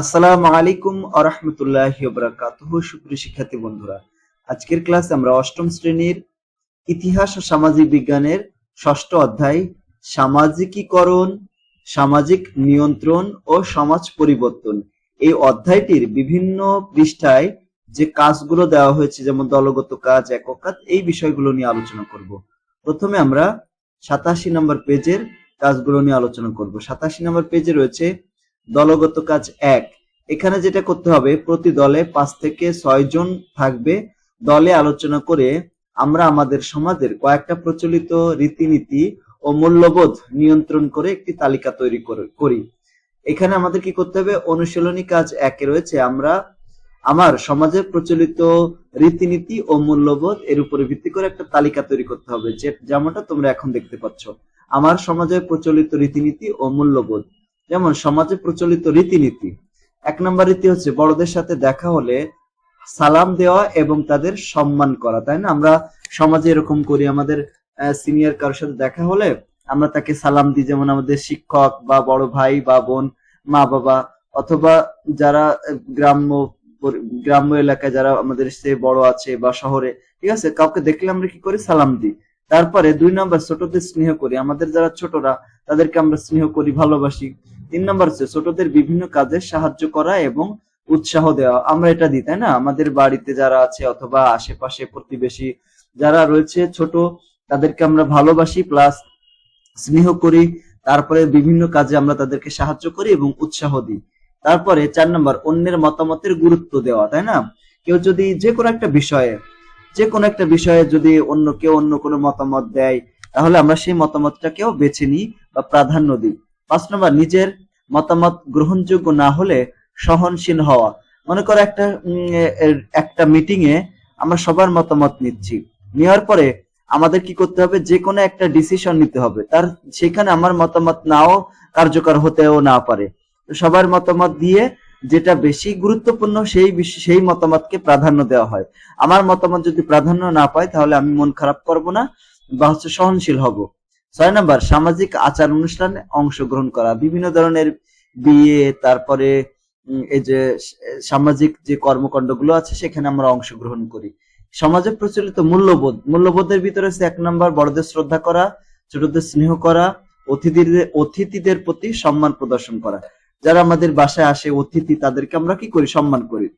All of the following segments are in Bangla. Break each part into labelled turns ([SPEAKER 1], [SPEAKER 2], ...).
[SPEAKER 1] আসসালামু আলাইকুম আরহামতুল্লাহ বরাকাতুহ। সুপ্রিয় শিক্ষার্থী বন্ধুরা, আজকের ক্লাসে আমরা অষ্টম শ্রেণির ইতিহাস ও সামাজিক বিজ্ঞানের ষষ্ঠ অধ্যায়, সামাজিকীকরণ, সামাজিক নিয়ন্ত্রণ ও সমাজ পরিবর্তন। এই অধ্যায়টির বিভিন্ন পৃষ্ঠায় যে কাজগুলো দেওয়া হয়েছে, যেমন দলগত কাজ, একক কাজ, এই বিষয়গুলো নিয়ে আলোচনা করব। প্রথমে আমরা সাতাশি নম্বর পেজের কাজগুলো নিয়ে আলোচনা করব। সাতাশি নম্বর পেজে রয়েছে দলগত কাজ এক। এখানে যেটা করতে হবে, প্রতি দলে পাঁচ থেকে ছয় জন থাকবে। দলে আলোচনা করে আমরা আমাদের সমাজের কয়েকটা প্রচলিত রীতিনীতি ও মূল্যবোধ নিয়ন্ত্রণ করে একটি তালিকা তৈরি করে- এখানে আমাদের কি করতে হবে? অনুশীলনী কাজ একে রয়েছে। আমরা আমার সমাজে প্রচলিত রীতিনীতি ও মূল্যবোধ এর উপরে ভিত্তি করে একটা তালিকা তৈরি করতে হবে, যে যেমনটা তোমরা এখন দেখতে পাচ্ছ। আমার সমাজে প্রচলিত রীতিনীতি ও মূল্যবোধ। যেমন সমাজে প্রচলিত রীতিনীতি। এক নম্বর রীতি হচ্ছে বড়দের সাথে দেখা হলে সালাম দেওয়া এবং তাদের সম্মান করা, তাই না? আমরা সমাজে এরকম করি, আমাদের সিনিয়র কারোর সাথে দেখা হলে আমরা তাকে সালাম দিই, যেমন আমাদের শিক্ষক বা বড় ভাই বা বোন, মা বাবা, অথবা যারা গ্রাম্য গ্রাম্য এলাকায় যারা আমাদের সে বড় আছে বা শহরে, ঠিক আছে? কাউকে দেখলে আমরা কি করি? সালাম দিই। তারপরে দুই নম্বর, ছোটদের স্নেহ করি। আমাদের যারা ছোটরা, তাদেরকে আমরা স্নেহ করি, ভালোবাসি। তিন নম্বর হচ্ছে ছোটদের বিভিন্ন কাজে সাহায্য করা এবং উৎসাহ দেওয়া। আমরা এটা দিই, তাই না? আমাদের বাড়িতে যারা আছে অথবা আশেপাশে প্রতিবেশী যারা রয়েছে ছোট, তাদেরকে আমরা ভালোবাসি প্লাস স্নেহ করি, তারপরে বিভিন্ন কাজে আমরা তাদেরকে সাহায্য করি এবং উৎসাহ দিই। তারপরে চার নম্বর, অন্যের মতামতের গুরুত্ব দেওয়া, তাই না? কেউ যদি যে কোনো একটা বিষয়ে, যে কোনো একটা বিষয়ে যদি অন্য কেউ অন্য কোনো মতামত দেয়, তাহলে আমরা সেই মতামতটাকেও বেছে নিই বা প্রাধান্য দিই। পাঁচ নম্বর, নিজের মতামত গ্রহণযোগ্য না হলে সহনশীল হওয়া। মনে করো একটা একটা মিটিং এ আমরা সবার মতামত নিচ্ছি। নেওয়ার পরে আমাদের কি করতে হবে? যে কোনো একটা ডিসিশন নিতে হবে। তার, সেখানে আমার মতামত নাও কার্যকর হতেও না পারে। সবার মতামত দিয়ে যেটা বেশি গুরুত্বপূর্ণ, সেই সেই মতামতকে প্রাধান্য দেওয়া হয়। আমার মতামত যদি প্রাধান্য না পায়, তাহলে আমি মন খারাপ করব না বা হচ্ছে সহনশীল হব। ছয় নম্বর, সামাজিক আচার অনুষ্ঠানে অংশগ্রহণ করা। বিভিন্ন ধরনের বিয়ে, তারপরে এই যে, সামাজিক যে কর্মকাণ্ডগুলো আছে, সেখানে আমরা অংশগ্রহণ করি। সমাজে প্রচলিত মূল্যবোধ। মূল্যবোধের ভিতরে এক নম্বর, বড়দের শ্রদ্ধা করা, ছোটদের স্নেহ করা, অতিথিদের অতিথিদের প্রতি সম্মান প্রদর্শন করা। যারা আমাদের বাসায় আসে, অতিথি, তাদেরকে আমরা কি করি? সম্মান করি।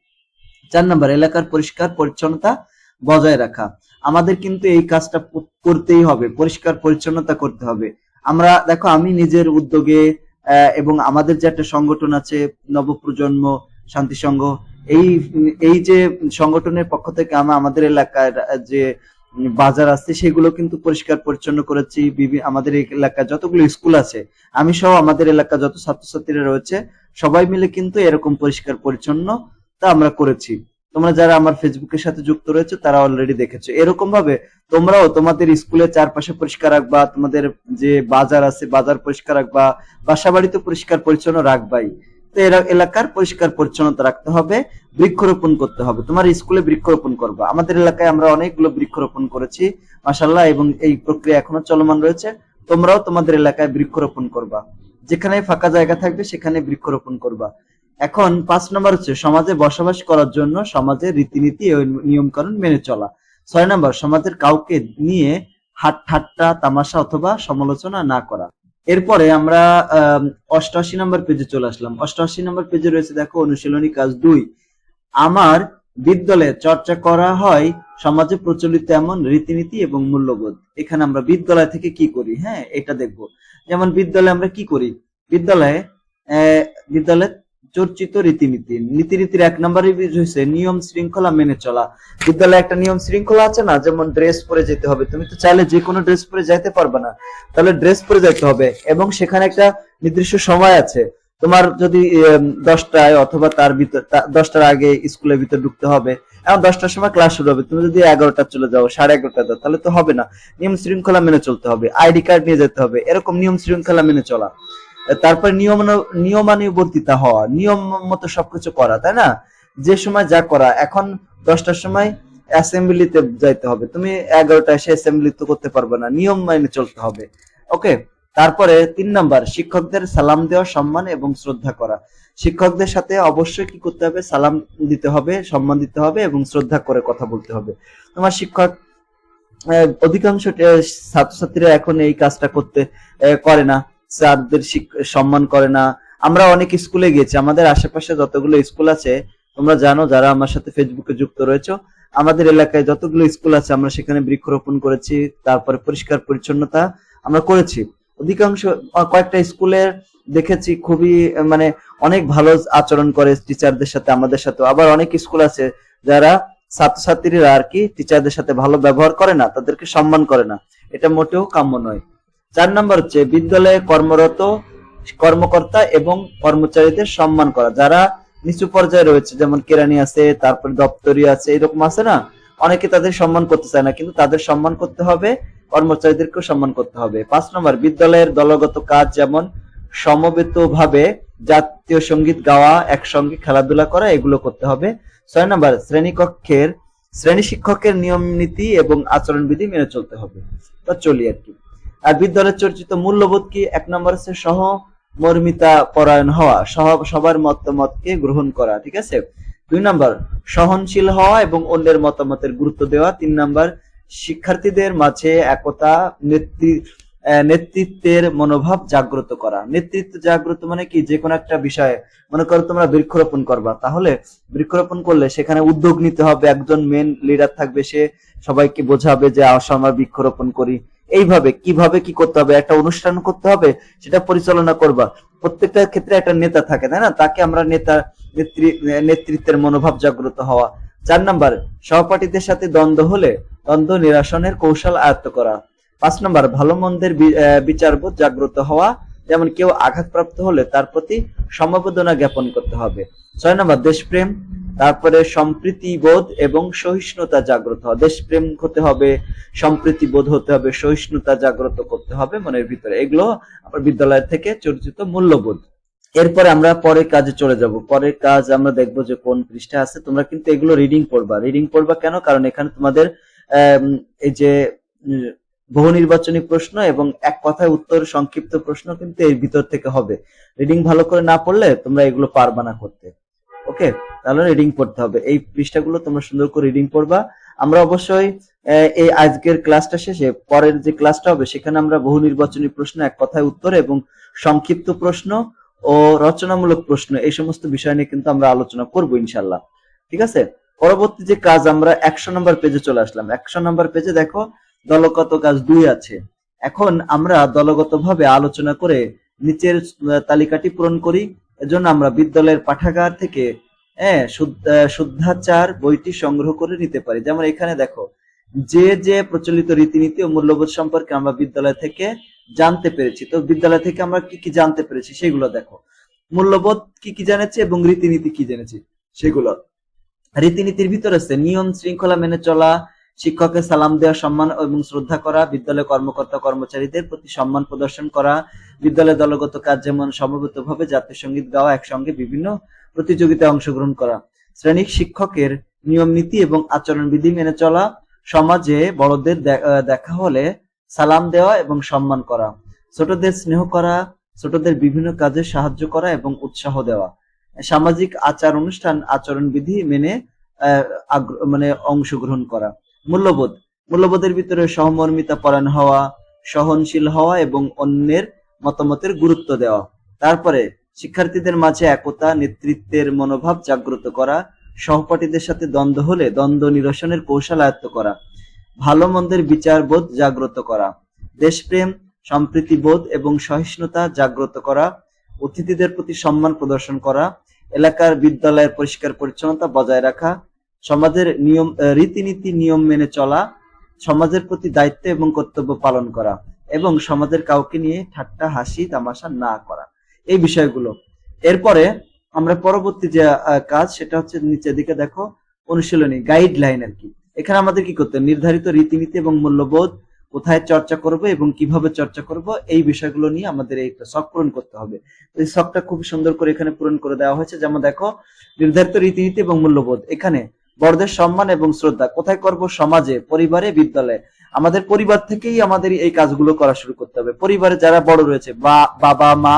[SPEAKER 1] চার নম্বর, এলাকার পরিষ্কার পরিচ্ছন্নতা বজায় রাখা। আমাদের কিন্তু এই কাজটা করতেই হবে, পরিষ্কার পরিচ্ছন্নতা করতে হবে। আমরা, দেখো, আমি নিজের উদ্যোগে এবং আমাদের যে একটা সংগঠন আছে, নবপ্রজন্ম শান্তি সংঘ, এই এই যে সংগঠনের পক্ষ থেকে আমরা আমাদের এলাকার যে বাজার আছে, সেগুলো কিন্তু পরিষ্কার পরিচ্ছন্ন করেছি আমাদের এই এলাকায় যতগুলো স্কুল আছে, আমি সহ আমাদের এলাকা যত ছাত্রছাত্রীরা রয়েছে, সবাই মিলে কিন্তু এরকম পরিষ্কার পরিচ্ছন্ন তা আমরা করেছি। তোমরা যারা আমার ফেসবুকের সাথে যুক্ত রয়েছে, তারা অলরেডি দেখেছ। এরকম ভাবে তোমরাও তোমাদের স্কুলের চারপাশে পরিষ্কার রাখবা, তোমাদের যে বাজার আছে, বাজার পরিষ্কার রাখবা বাসা বাড়িতে পরিষ্কার পরিচ্ছন্ন রাখবাই। তো এলাকার পরিষ্কার পরিচ্ছন্নতা রাখতে হবে, বৃক্ষরোপণ করতে হবে। তোমার স্কুলে বৃক্ষরোপণ করবা। আমাদের এলাকায় আমরা অনেকগুলো বৃক্ষরোপণ করেছি মাসাল্লাহ এবং এই প্রক্রিয়া এখনও চলমান রয়েছে। তোমরাও তোমাদের এলাকায় বৃক্ষরোপণ করবা। যেখানে ফাঁকা জায়গা থাকবে, সেখানে বৃক্ষরোপণ করবা। এখন পাঁচ নম্বর হচ্ছে, সমাজে বসবাস করার জন্য সমাজের রীতিনীতি ও নিয়ম কানুন মেনে চলা। ছয় নম্বর, সমাজের কাউকে নিয়ে হাট ঠাট্টা তামাশা অথবা সমালোচনা না করা। এরপরে আমরা অষ্টআশি নম্বর পেজে চলে আসলাম। অষ্টআশি নম্বর পেজে রয়েছে, দেখো, অনুশীলনী কাজ দুই। আমার বিদ্যালয়ে চর্চা করা হয় সমাজে প্রচলিত এমন রীতিনীতি এবং মূল্যবোধ। এখানে আমরা বিদ্যালয় থেকে কি করি? হ্যাঁ এটা দেখব। যেমন বিদ্যালয়ে আমরা কি করি? বিদ্যালয়ে বিদ্যালয়ে চর্চিত রীতিনীতি। নীতিনীতির এক নম্বরের বিষয় হচ্ছে নিয়ম শৃঙ্খলা মেনে চলা। বিদ্যালয়ে একটা নিয়ম শৃঙ্খলা আছে না? যেমন ড্রেস পরে যেতে হবে। তুমি তো চাইলে যে কোনো ড্রেস পরে যাইতে পারবে না। তাহলে ড্রেস পরে যেতে হবে এবং সেখানে একটা নির্দিষ্ট সময় আছে। তোমার যদি দশটায় অথবা তার ভিতর দশটার আগে স্কুলের ভিতর ঢুকতে হবে। এখন দশটার সময় ক্লাস শুরু হবে। তুমি যদি এগারোটা চলে যাও, সাড়ে এগারোটা যাও, তাহলে তো হবে না। নিয়ম শৃঙ্খলা মেনে চলতে হবে। আইডি কার্ড নিয়ে যেতে হবে। এরকম নিয়ম শৃঙ্খলা মেনে চলা। তারপর নিয়ম নিয়মানুবর্তিতা হওয়া, নিয়ম মতো সবকিছু করা, তাই না? যে সময় যা করা, এখন দশটার সময় অ্যাসেম্বলিতে যাইতে হবে। তুমি এগারোটা এসে অ্যাসেম্বলি তো করতে পারবে না, নিয়ম মেনে চলতে হবে। ওকে? তারপরে তিন নাম্বার, শিক্ষকদের সালাম দেওয়া, সম্মান এবং শ্রদ্ধা করা। শিক্ষকদের সাথে অবশ্যই কি করতে হবে? সালাম দিতে হবে, সম্মান দিতে হবে এবং শ্রদ্ধা করে কথা বলতে হবে। তোমার শিক্ষক অধিকাংশ ছাত্রছাত্রীরা এখন এই কাজটা করতে করে না। স্যারদের সম্মান করে না। আমরা অনেক স্কুলে গেছি আমাদের আশেপাশে যতগুলো স্কুল আছে, তোমরা জানো যারা আমার সাথে ফেসবুকে যুক্ত রয়েছে, আমাদের এলাকায় যতগুলো স্কুল আছে, আমরা সেখানে বৃক্ষরোপণ করেছি, তারপরে পরিষ্কার পরিচ্ছন্নতা আমরা করেছি। অধিকাংশ কয়েকটা স্কুলের দেখেছি খুবই মানে অনেক ভালো আচরণ করে টিচারদের সাথে, আমাদের সাথে আবার অনেক স্কুল আছে যারা ছাত্রছাত্রীরা আর কি টিচারদের সাথে ভালো ব্যবহার করে না, তাদেরকে সম্মান করে না। এটা মোটেও কাম্য নয়। চার নাম্বার হচ্ছে বিদ্যালয়ে কর্মরত কর্মকর্তা এবং কর্মচারীদের সম্মান করা। যারা নিচু পর্যায়ে রয়েছে, যেমন কেরানি আছে, তারপরে দপ্তরি আছে, এরকম আছে না? অনেকে তাদের সম্মান করতে চায় না, কিন্তু তাদের সম্মান করতে হবে, কর্মচারীদেরকেও সম্মান করতে হবে। পাঁচ নম্বর, বিদ্যালয়ের দলগত কাজ যেমন সমবেত ভাবে জাতীয় সংগীত গাওয়া, একসঙ্গে খেলাধুলা করা, এগুলো করতে হবে। ছয় নম্বর, শ্রেণীকক্ষের, শ্রেণি শিক্ষকের নিয়ম নীতি এবং আচরণবিধি মেনে চলতে হবে। তো চলি আর কি। আর বিদ্যালয়ের চর্চিত মূল্যবোধ কি এক নম্বর হচ্ছে সহমর্মিতা পরায়ণ হওয়া, সহ সবার মতামতকে গ্রহণ করা, ঠিক আছে? দুই নম্বর, সহনশীল হওয়া এবং অন্যের মতামতের গুরুত্ব দেওয়া। তিন নম্বর, শিক্ষার্থীদের মাঝে একতা, নেতৃ নেতৃত্বের মনোভাব জাগ্রত করা। নেতৃত্ব জাগ্রত মানে কি? যে কোনো একটা বিষয়ে। মনে করো তোমরা বৃক্ষরোপণ করবা। তাহলে বৃক্ষরোপণ করলে সেখানে উদ্যোগ নিতে হবে। একজন মেন লিডার থাকবে, সে সবাইকে বোঝাবে যে, আসো আমরা বৃক্ষরোপণ করি। এইভাবে কীভাবে কি করতে হবে, একটা অনুষ্ঠান করতে হবে, সেটা পরিচালনা করবা। প্রত্যেকটা ক্ষেত্রে একটা নেতা থাকে, তাই না? তাকে আমরা নেতা নেতৃত্বের মনোভাব জাগ্রত হওয়া। চার নাম্বার, সহপাঠীদের সাথে দ্বন্দ্ব হলে দ্বন্দ্ব নিরাসনের কৌশল আয়ত্ত করা। পাঁচ নাম্বার ভালো মন্দের বিচারবোধ জাগ্রত হওয়া। যেমন কেউ আঘাতপ্রাপ্ত হলে তার প্রতি সমবেদনা জ্ঞাপন করতে হবে। ছয় নম্বর, দেশপ্রেম। তারপরে সম্প্রীতি বোধ এবং সহিষ্ণুতা জাগ্রত দেশপ্রেম হতে হবে, সম্প্রীতি বোধ হতে হবে, সহিষ্ণুতা জাগ্রত করতে হবে মনের ভিতরে। এগুলো আমার বিদ্যালয় থেকে চর্চিত মূল্যবোধ। এরপরে আমরা পরের কাজে চলে যাব। পরের কাজ আমরা দেখব যে কোন পৃষ্ঠা আছে। তোমরা কিন্তু এগুলো রিডিং পড়বা। রিডিং পড়বা কেন? কারণ এখানে তোমাদের এই যে, বহু নির্বাচনী প্রশ্ন এবং এক কথায় উত্তর সংক্ষিপ্ত প্রশ্ন কিন্তু এর ভিতর থেকে হবে। রিডিং ভালো করে না পড়লে তোমরা এগুলো পারবা না করতে। ওকে? তাহলে রিডিং পড়তে হবে। এই পৃষ্ঠাগুলো তোমরা সুন্দর করে রিডিং পড়বা। আমরা অবশ্যই এই আজকের ক্লাসটা শেষে, পরের যে ক্লাসটা হবে, সেখানে আমরা বহু নির্বাচনী প্রশ্ন, এক কথায় উত্তর এবং সংক্ষিপ্ত প্রশ্ন ও রচনামূলক প্রশ্ন, এই সমস্ত বিষয় নিয়ে কিন্তু আমরা আলোচনা করব ইনশাল্লাহ ঠিক আছে? পরবর্তী যে কাজ, আমরা একশো নম্বর পেজে চলে আসলাম। একশো নম্বর পেজে দেখো, দলগত কাজ দুই আছে। এখন আমরা দলগতভাবে আলোচনা করে নিচের তালিকাটি পূরণ করি। এজন্য আমরা বিদ্যালয়ের পাঠাগার থেকে হ্যাঁ শুদ্ধাচার বইটি সংগ্রহ করে নিতে পারি। যেমন এখানে দেখো, যে যে প্রচলিত রীতিনীতি ও মূল্যবোধ সম্পর্কে আমরা বিদ্যালয় থেকে জানতে পেরেছি। তো বিদ্যালয় থেকে আমরা কি কি জানতে পেরেছি সেগুলো দেখো। মূল্যবোধ কি কি জেনেছি এবং রীতিনীতি কি জেনেছি সেগুলো। রীতিনীতির ভিতরে আছে নিয়ম শৃঙ্খলা মেনে চলা শিক্ষকের সালাম দেওয়া, সম্মান এবং শ্রদ্ধা করা, বিদ্যালয় কর্মকর্তা, কর্মচারীদের প্রতি সম্মান প্রদর্শন করা, বিদ্যালয় দলগত কাজ যেমন সমবেতভাবে জাতীয় সংগীত গাওয়া, একসঙ্গে বিভিন্ন প্রতিযোগিতায় অংশগ্রহণ করা। শ্রেণিক শিক্ষকের নিয়ম নীতি এবং আচরণবিধি মেনে চলা, সমাজে বড়দের দেখা হলে সালাম দেওয়া এবং সম্মান করা, ছোটদের স্নেহ করা, ছোটদের বিভিন্ন কাজে সাহায্য করা এবং উৎসাহ দেওয়া। সামাজিক আচার অনুষ্ঠান আচরণবিধি মেনে মানে অংশগ্রহণ করা। মূল্যবোধ। মূল্যবোধের ভিতরে সহমর্মিতা পরায়ণ হওয়া, সহনশীল হওয়া এবং অন্যের মতামতের গুরুত্ব দেওয়া। তারপরে শিক্ষার্থীদের মাঝে একতা, নেতৃত্বের মনোভাব জাগ্রত করা, সহপাঠীদের সাথে দ্বন্দ্ব হলে দ্বন্দ্ব নিরসনের কৌশল আয়ত্ত করা, ভালো মন্দের বিচারবোধ জাগ্রত করা, দেশপ্রেম সম্প্রীতিবোধ এবং সহিষ্ণুতা জাগ্রত করা, অতিথিদের প্রতি সম্মান প্রদর্শন করা, এলাকার বিদ্যালয়ের পরিষ্কার পরিচ্ছন্নতা বজায় রাখা সমাজের নিয়ম রীতিনীতি, নিয়ম মেনে চলা, সমাজের প্রতি দায়িত্ব এবং কর্তব্য পালন করা এবং সমাজের কাউকে নিয়ে ঠাট্টা, হাসি, তামাশা না করা। এই বিষয়গুলো। এরপরে আমরা পরবর্তী যে কাজ সেটা হচ্ছে নিচের দিকে দেখো, অনুশীলনী গাইডলাইন আর কি। এখানে আমাদের কি করতে? নির্ধারিত রীতিনীতি এবং মূল্যবোধ, কোথায় চর্চা করব এবং কীভাবে চর্চা করব, এই বিষয়গুলো নিয়ে আমাদের এই শখ পূরণ করতে হবে। এই শখটা খুব সুন্দর করে এখানে পূরণ করে দেওয়া হয়েছে। যেমন দেখো, নির্ধারিত রীতিনীতি এবং মূল্যবোধ। এখানে বড়দের সম্মান এবং শ্রদ্ধা। কোথায় করব? সমাজে, পরিবারে, বিদ্যালয়ে। আমাদের পরিবার থেকেই আমাদের এই কাজগুলো করা শুরু করতে হবে। পরিবারে যারা বড় রয়েছে, বা বাবা, মা,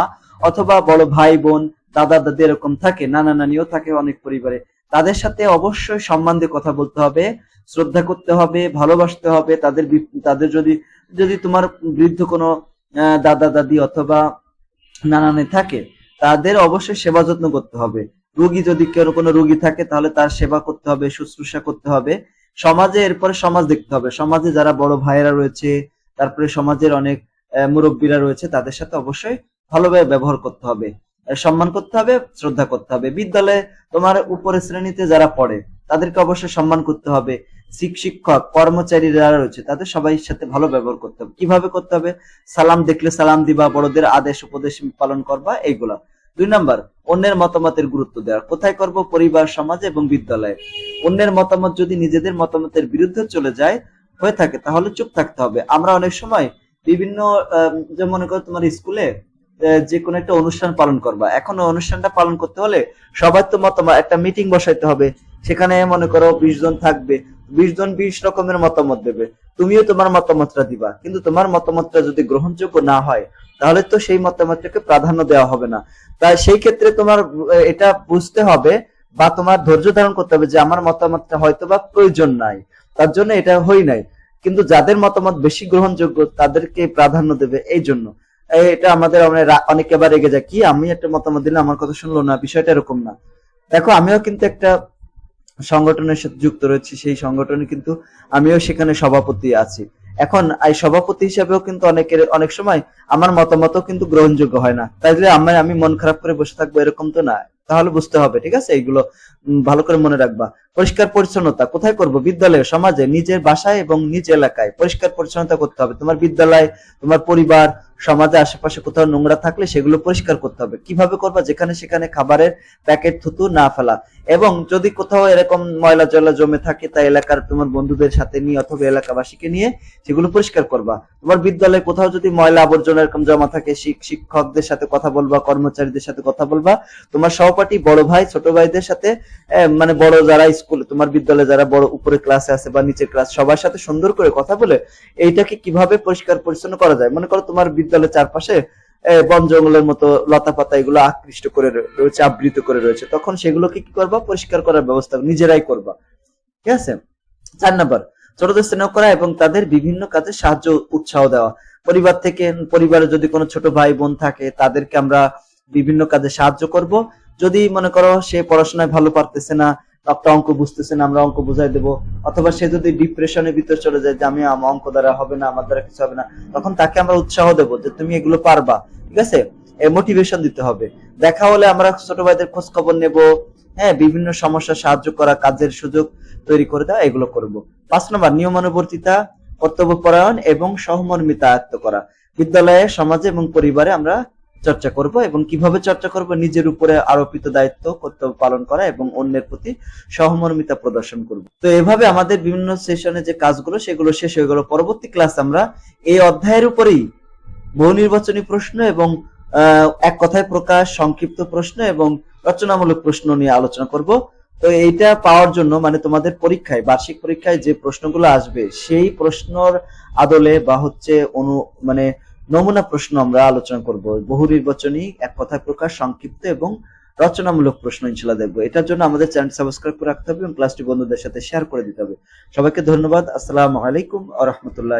[SPEAKER 1] অথবা বড় ভাই, বোন, দাদা, দাদি এরকম থাকে, নানা নানিও থাকে অনেক পরিবারে। তাদের সাথে অবশ্যই সম্মান দিয়ে কথা বলতে হবে, শ্রদ্ধা করতে হবে, ভালোবাসতে হবে। তাদের তাদের যদি যদি তোমার বৃদ্ধ কোনো দাদা, দাদি অথবা নানানে থাকে, তাদের অবশ্যই সেবা যত্ন করতে হবে। রোগী যদি কেউ কোনো রোগী থাকে, তাহলে তার সেবা করতে হবে, শুশ্রূষা করতে হবে। সমাজে এরপরে সমাজ দেখতে হবে। সমাজে যারা বড় ভাইয়েরা রয়েছে, তারপরে সমাজের অনেক মুরব্বীরা রয়েছে, তাদের সাথে অবশ্যই ভালোভাবে ব্যবহার করতে হবে। সম্মান করতে হবে, শ্রদ্ধা করতে হবে। বিদ্যালয়ে তোমার উপরের শ্রেণীতে যারা পড়ে, তাদেরকে অবশ্যই সম্মান করতে হবে। শিক্ষক, কর্মচারী যারা রয়েছে, তাদের সবাই সাথে ভালো ব্যবহার করতে হবে। কীভাবে করতে হবে? সালাম দেখলে সালাম দিবা, বড়দের আদেশ, উপদেশ পালন করবা, এইগুলা। দুই নাম্বার, অন্যের মতামতের গুরুত্ব দেওয়া। কোথায় করব? পরিবার, সমাজ এবং বিদ্যালয়ে। অন্যের মতামত যদি নিজেদের মতামতের বিরুদ্ধে চলে যায়, হয়ে থাকে, তাহলে চুপ থাকতে হবে। আমরা অনেক সময় বিভিন্ন মনে করো তোমার স্কুলে যে কোনো একটা অনুষ্ঠান পালন করবা। এখন অনুষ্ঠানটা পালন করতে হলে সবার তো মতামত, একটা মিটিং বসাইতে হবে। সেখানে মনে করো বিশ জন থাকবে। বিশ জন বিশ রকমের মতামত দেবে। তুমিও তোমার মতামতটা দিবা। কিন্তু তোমার মতামতটা যদি গ্রহণযোগ্য না হয় তাহলে তো সেই মতামতটাকে প্রাধান্য দেওয়া হবে না। তাই সেই ক্ষেত্রে তোমার, এটা বুঝতে হবে বা তোমার ধৈর্য ধারণ করতে হবে যে আমার মতামতটা হয়তো বা প্রয়োজন নাই। তার জন্য এটা হই নাই। কিন্তু যাদের মতামত বেশি গ্রহণযোগ্য তাদেরকে প্রাধান্য দেবে এই জন্য। এটা আমাদের অনেকে আবার রেগে যায়, কি, আমি একটা মতামত দিলে আমার কথা শুনলো না? বিষয়টা এরকম না। দেখো, আমিও কিন্তু একটা সংগঠনের সাথে যুক্ত রয়েছি। সেই সংগঠনে কিন্তু আমিও সেখানে সভাপতি আছি। এখন এই সভাপতি হিসাবেও কিন্তু অনেকের, অনেক সময় আমার মতামতও কিন্তু গ্রহণযোগ্য হয় না। তাই তাইলে আমি আমি মন খারাপ করে বসে থাকব এরকম তো না। তাহলে বুঝতে হবে, ঠিক আছে? এইগুলো ভালো করে মনে রাখবা। পরিষ্কার পরিচ্ছন্নতা কোথায় করব? বিদ্যালয়ে, সমাজে, নিজের বাসায় এবং নিজ এলাকায় পরিষ্কার পরিচ্ছন্নতা করতে হবে। তোমার বিদ্যালয়, তোমার পরিবার সমাজে আশেপাশে কোথাও নোংরা থাকলে সেগুলো পরিষ্কার করতে হবে। কীভাবে করবা? যেখানে সেখানে খাবারের প্যাকেট, থুতু না ফেলা। এবং যদি কোথাও এরকম ময়লা জলা জমে থাকে তা এলাকার তোমার বন্ধুদের সাথে নিয়ে অথবা এলাকাবাসীকে নিয়ে সেগুলো পরিষ্কার করবা। তোমার বিদ্যালয়ে কোথাও যদি ময়লা আবর্জনা এরকম জমা থাকে, শিক- শিক্ষকদের সাথে কথা বলবা, কর্মচারীদের সাথে কথা বলবা। তোমার সহপাঠী বড় ভাই, ছোট ভাইদের সাথে মানে বড় যারা স্কুল, তোমার বিদ্যালয়ে যারা বড় উপরে ক্লাসে আছে বা নিচের ক্লাস সবার সাথে সুন্দর করে কথা বলে এইটাকে কীভাবে পরিষ্কার পরিচ্ছন্ন করা যায়? মনে করো তোমার বিদ্যালয়ের চারপাশে বন জঙ্গলের মতো লতা পাতা এগুলো আকৃষ্ট করে রয়েছে, আবৃত করে রয়েছে। তখন সেগুলোকে কি করবা? পরিষ্কার করার ব্যবস্থা নিজেরাই করবা। ঠিক আছে? চার নাম্বার, ছোটদের স্নেহ করা এবং তাদের বিভিন্ন কাজে সাহায্য, উৎসাহ দেওয়া। পরিবার থেকে পরিবারে যদি কোনো ছোট ভাই বোন থাকে, তাদেরকে আমরা বিভিন্ন কাজে সাহায্য করব। যদি মনে করো সে পড়াশোনায় ভালো পারতেছে না একটা অঙ্ক বুঝতেছে না, আমরা অঙ্ক বুঝাই দেবো। অথবা সে যদি ডিপ্রেশনের ভিতর চলে যায়, যে আমি আমার অঙ্ক দ্বারা হবে না, আমার দ্বারা কিছু হবে না, তখন তাকে আমরা উৎসাহ দেবো যে তুমি এগুলো পারবা, ঠিক আছে? মোটিভেশন দিতে হবে। দেখা হলে আমরা ছোট ভাইদের খোঁজ খবর নেব হ্যাঁ বিভিন্ন সমস্যা সাহায্য করা, কাজের সুযোগ তৈরি করে দেওয়া, এগুলো করব। পাঁচ নম্বর, নিয়মানুবর্তিতা কর্তব্য পরায়ণ এবং সহমর্মিতা আয়ত্ত করা। বিদ্যালয়ে, সমাজে এবং পরিবারে আমরা চর্চা করব এবং কীভাবে চর্চা করব, নিজের উপরে আরোপিত দায়িত্ব কর্তব্য পালন করা এবং অন্যের প্রতি সহমর্মিতা প্রদর্শন করব। তো এভাবে আমাদের বিভিন্ন সেশনে যে কাজগুলো, সেগুলো শেষ হয়ে গেল। পরবর্তী ক্লাস আমরা এই অধ্যায়ের উপরেই বহু নির্বাচনী প্রশ্ন এবং এক কথায় প্রকাশ, সংক্ষিপ্ত প্রশ্ন এবং রচনামূলক প্রশ্ন নিয়ে আলোচনা করব। তো এইটা পাওয়ার জন্য মানে তোমাদের পরীক্ষায়, বার্ষিক পরীক্ষায় যে প্রশ্নগুলো আসবে, সেই প্রশ্নর আদলে বা হচ্ছে অনু মানে নমুনা প্রশ্ন আমরা আলোচনা করব। বহু নির্বাচনী এক কথায় প্রকাশ, সংক্ষিপ্ত এবং রচনামূলক প্রশ্ন ইনশাল্লাহ দেখব। এটার জন্য আমাদের চ্যানেল সাবস্ক্রাইব করে রাখতে হবে এবং ক্লাসটি বন্ধুদের সাথে শেয়ার করে দিতে হবে। সবাইকে ধন্যবাদ। আসসালামু আলাইকুম আ রহমতুল্লাহ